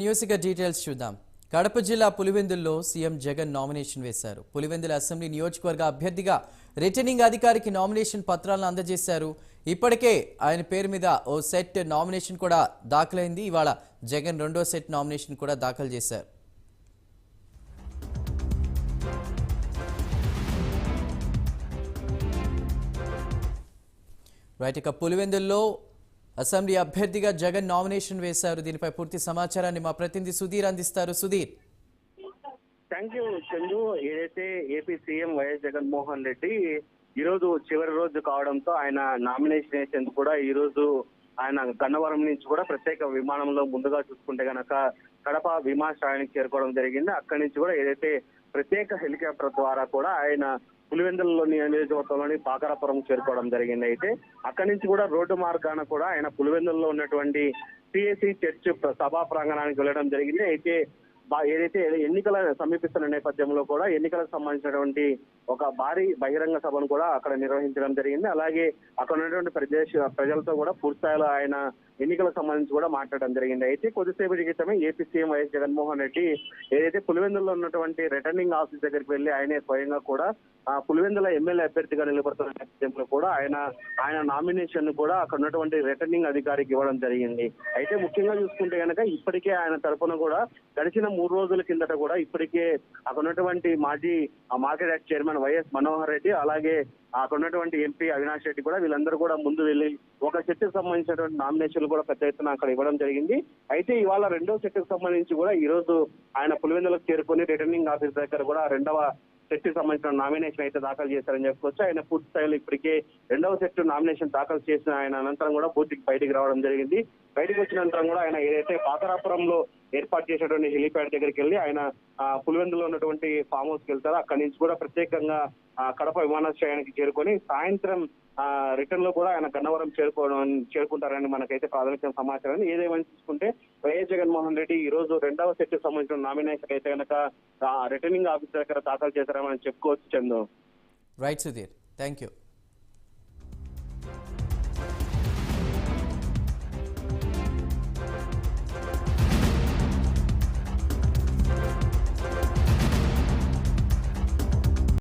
News ఇక details చూద్దాం. కడప జిల్లా పులివెందుల్లో సీఎం జగన్ నామినేషన్ వేశారు. పులివెందుల అసెంబ్లీ నియోజకవర్గ అభ్యర్థిగా రిటర్నింగ్ అధికారికి నామినేషన్ పత్రాలను అందజేశారు. ఇప్పటికే ఆయన పేరు మీద ఓ సెట్ నామినేషన్ కూడా దాఖలైంది. ఇవాళ జగన్ రెండో సెట్ నామినేషన్ కూడా దాఖలు చేశారు. రైట్ ఇక పులివెందుల్లో అసెంబ్లీ అభ్యర్థిగా జగన్ నామినేషన్ వేశారు. దీనిపై పూర్తి సమాచారాన్ని మా ప్రతినిధి సుధీర్ అందిస్తారు. సుధీర్. Thank you Chandu. ఏదైతే AP CM YS Jaganmohan Reddy ఈ రోజు చివరి రోజు కావడంతో ఆయన నామినేషన్ వేసేందుకు కూడా ఈ రోజు ఆయన గన్నవరం నుంచి కూడా ప్రత్యేక విమానంలో ముందుగా చూసుకుంటే గనక కడప విమానాశ్రయానికి చేరుకోవడం జరిగింది. అక్కడి నుంచి కూడా ఏదైతే ప్రత్యేక హెలికాప్టర్ ద్వారా కూడా ఆయన పులివెందులలోని నియోజకవర్గంలోని పాకరాపురం చేరుకోవడం జరిగింది. అయితే అక్కడి నుంచి కూడా రోడ్డు మార్గాన కూడా ఆయన పులివెందులలో ఉన్నటువంటి సిఎసి చర్చ్ సభా ప్రాంగణానికి వెళ్ళడం జరిగింది. అయితే ఏదైతే ఎన్నికల సమీపిస్తున్న నేపథ్యంలో కూడా ఎన్నికలకు సంబంధించినటువంటి ఒక భారీ బహిరంగ సభను కూడా అక్కడ నిర్వహించడం జరిగింది. అలాగే అక్కడ ఉన్నటువంటి ప్రదేశ ప్రజలతో కూడా పూర్తిస్థాయిలో ఆయన ఎన్నికలకు సంబంధించి కూడా మాట్లాడడం జరిగింది. అయితే కొద్దిసేపటి క్రితమే AP CM YS Jaganmohan Reddy ఏదైతే పులివెందుల్లో ఉన్నటువంటి రిటర్నింగ్ ఆఫీస్ దగ్గరికి వెళ్ళి ఆయనే స్వయంగా కూడా పులివెందుల ఎమ్మెల్యే అభ్యర్థిగా నిలబడుతున్న నేపథ్యంలో కూడా ఆయన ఆయన నామినేషన్ కూడా అక్కడ ఉన్నటువంటి రిటర్నింగ్ అధికారికి ఇవ్వడం జరిగింది. అయితే ముఖ్యంగా చూసుకుంటే కనుక ఇప్పటికే ఆయన తరఫున కూడా గడిచిన మూడు రోజుల కిందట కూడా ఇప్పటికే అక్కడ ఉన్నటువంటి మాజీ ఆ market act chairman YS Manohar Reddy అలాగే అక్కడ ఉన్నటువంటి ఎంపీ అవినాష్ రెడ్డి కూడా వీళ్ళందరూ కూడా ముందు వెళ్ళి ఒక సెట్కి సంబంధించినటువంటి నామినేషన్లు కూడా పెద్ద ఎత్తున అక్కడ ఇవ్వడం జరిగింది. అయితే ఇవాళ రెండో సెట్కి సంబంధించి కూడా ఈ రోజు ఆయన పులివెందులకు చేరుకొని రిటర్నింగ్ ఆఫీస్ దగ్గర కూడా రెండవ సెట్కి సంబంధించిన నామినేషన్ అయితే దాఖలు చేశారని చెప్పుకోవచ్చు. ఆయన పూర్తి స్థాయిలో ఇప్పటికే రెండవ సెట్ నామినేషన్ దాఖలు చేసిన ఆయన అనంతరం కూడా పూర్తికి బయటికి రావడం జరిగింది. బయటకు వచ్చిన అనంతరం కూడా ఆయన ఏదైతే పాతరాపురంలో ఏర్పాటు చేసినటువంటి హెలిప్యాడ్ దగ్గరికి వెళ్ళి ఆయన పులివెందులో ఉన్నటువంటి ఫామ్ హౌస్కి వెళ్తారు. అక్కడి నుంచి కూడా ప్రత్యేకంగా కడప విమానాశ్రయానికి చేరుకొని సాయంత్రం రిటర్న్లో కూడా ఆయన గన్నవరం చేరుకోవడం చేరుకుంటారని మనకైతే ప్రాథమిక సమాచారం. ఏదేమని చూసుకుంటే వైఎస్ జగన్మోహన్ రెడ్డి ఈ రోజు రెండవ సెట్ సంబంధించిన నామినేషన్ అయితే కనుక రిటర్నింగ్ ఆఫీసర్ దగ్గర దాఖలు చేశారని చెప్పుకోవచ్చు Chandu. Right Sudheer. Thank you